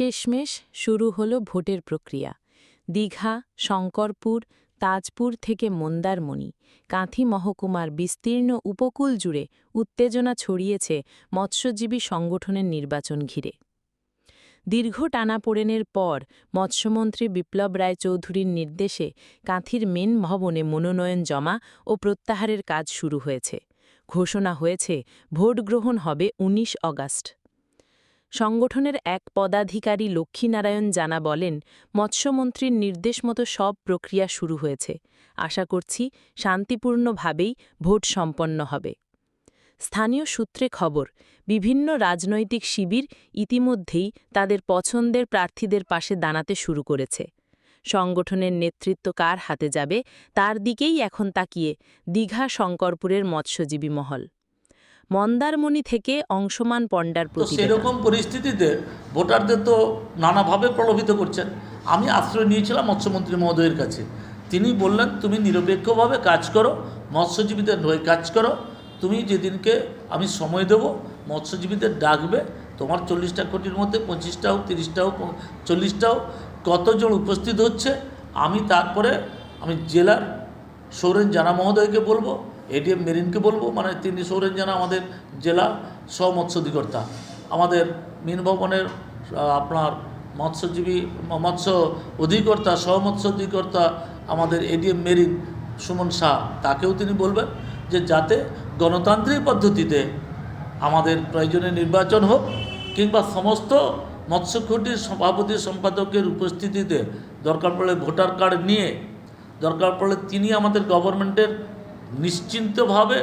শেষমেশ শুরু হলো ভোটের প্রক্রিয়া। দীঘা, শঙ্করপুর, তাজপুর থেকে মন্দারমণি, কাঁথি মহকুমার বিস্তীর্ণ উপকূল জুড়ে উত্তেজনা ছড়িয়েছে মৎস্যজীবী সংগঠনের নির্বাচন ঘিরে। দীর্ঘ টানাপোড়েনের পর মৎস্যমন্ত্রী বিপ্লব রায় চৌধুরীর নির্দেশে কাঁথির মেন ভবনে মনোনয়ন জমা ও প্রত্যাহারের কাজ শুরু হয়েছে। ঘোষণা হয়েছে ভোট গ্রহণ হবে ১৯ অগাস্ট। সংগঠনের এক পদাধিকারী লক্ষ্মীনারায়ণ জানা বলেন, মৎস্যমন্ত্রীর নির্দেশ মতো সব প্রক্রিয়া শুরু হয়েছে। আশা করছি শান্তিপূর্ণভাবেই ভোট সম্পন্ন হবে। স্থানীয় সূত্রে খবর, বিভিন্ন রাজনৈতিক শিবির ইতিমধ্যেই তাদের পছন্দের প্রার্থীদের পাশে দাঁড়াতে শুরু করেছে। সংগঠনের নেতৃত্ব কার হাতে যাবে, তার দিকেই এখন তাকিয়ে দীঘা শঙ্করপুরের মৎস্যজীবী মহল। মন্দারমণি থেকে অংশমান পণ্ডার সেরকম পরিস্থিতিতে ভোটারদের তো নানাভাবে প্রলোভিত করছেন। আমি আশ্রয় নিয়েছিলাম মৎস্যমন্ত্রী মহোদয়ের কাছে। তিনি বললেন তুমি নিরপেক্ষভাবে কাজ করো মৎস্যজীবীদের হয়ে কাজ করো। তুমি যেদিনকে আমি সময় দেব মৎস্যজীবীদের ডাকবে তোমার চল্লিশটা কোটির মধ্যে পঁচিশটা হোক তিরিশটা হোক চল্লিশটা হোক কতজন উপস্থিত হচ্ছে আমি তারপরে আমি জেলার সৌরেন জানা মহোদয়কে বলব এডিএম মেরিনকে বলব মানে তিনি সৌরেন জানা আমাদের জেলা সহ অধিকর্তা আমাদের মিন ভবনের আপনার মৎস্যজীবী, মৎস্য অধিকর্তা সহ মৎস্য অধিকর্তা আমাদের এডিএম মেরিন সুমন শাহ, তাকেও তিনি বলবেন যে যাতে গণতান্ত্রিক পদ্ধতিতে আমাদের প্রয়োজনে নির্বাচন হোক, কিংবা সমস্ত মৎস্যকুটির সভাপতি সম্পাদকের উপস্থিতিতে দরকার পড়লে ভোটার কার্ড নিয়ে, দরকার পড়লে তিনি আমাদের গভর্নমেন্টের নিশ্চিন্তভাবে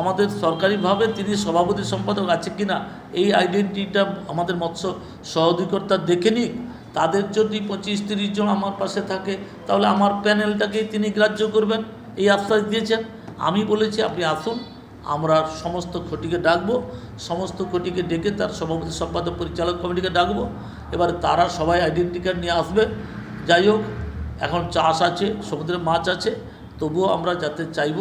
আমাদের সরকারিভাবে তিনি সভাপতি সম্পাদক আছে কিনা, এই আইডেন্টিটিটা আমাদের মৎস্য সহধিকর্তা দেখে নিক। তাদের যদি পঁচিশ তিরিশ জন আমার পাশে থাকে, তাহলে আমার প্যানেলটাকেই তিনি গ্রাহ্য করবেন, এই আশ্বাস দিয়েছেন। আমি বলেছি, আপনি আসুন, আমরা সমস্ত খটিকে ডাকবো, সমস্ত খটিকে ডেকে তার সভাপতি সম্পাদক পরিচালক কমিটিকে ডাকবো। এবারে তারা সবাই আইডেন্টি কার্ড নিয়ে আসবে। যাই হোক, এখন চাষ আছে, সমুদ্রে মাছ আছে, তবুও আমরা যাতে চাইব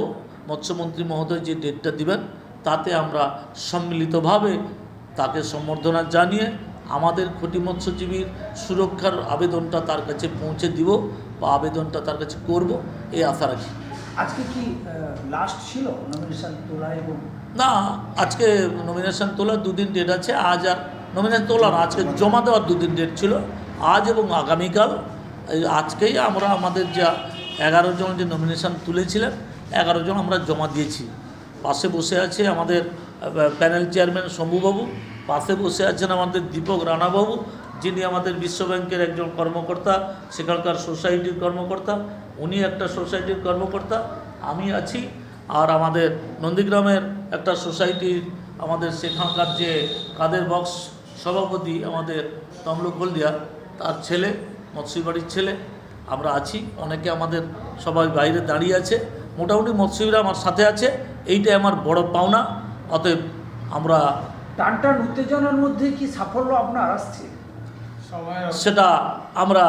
মৎস্যমন্ত্রী মহোদয় যে ডেটটা দিবেন তাতে আমরা সম্মিলিতভাবে তাকে সম্বর্ধনা জানিয়ে আমাদের ক্ষতি মৎস্যজীবীর সুরক্ষার আবেদনটা তার কাছে পৌঁছে দিব বা আবেদনটা তার কাছে করব এই আশা রাখি। আজকে কি লাস্ট ছিল নমিনেশন তোলা এবং? না আজকে নমিনেশন তোলার দুদিন ডেট আছে আজ আর নমিনেশন তোলা না আজকে জমা দেওয়ার দুদিন ডেট ছিল আজ এবং আগামীকাল এই আজকেই আমরা আমাদের যা এগারো জন যে নমিনেশন তুলেছিলেন এগারো জন আমরা জমা দিয়েছি। পাশে বসে আছে আমাদের প্যানেল চেয়ারম্যান শম্ভুবাবু, পাশে বসে আছেন আমাদের দীপক রানাবাবু, যিনি আমাদের বিশ্ব ব্যাংকের একজন কর্মকর্তা, সেখানকার সোসাইটির কর্মকর্তা, উনি একটা সোসাইটির কর্মকর্তা, আমি আছি। আর আমাদের নন্দীগ্রামের একটা সোসাইটির আমাদের সেখানকার যে কাদের বক্স সভাপতি আমাদের তমলুক হলদিয়া, তার ছেলে, মৎস্যবাড়ির ছেলে, আমরা আছি। অনেকে আমাদের সবাই বাইরে দাঁড়িয়ে আছে। মোটামুটি মৎস্যজীবীরা আমার সাথে আছে। এইটাই আমার বড় পাওনা। অতএব আমরা টান টান উত্তেজনার মধ্যে কি সাফল্য আপনার আসছে? সেটা আমরা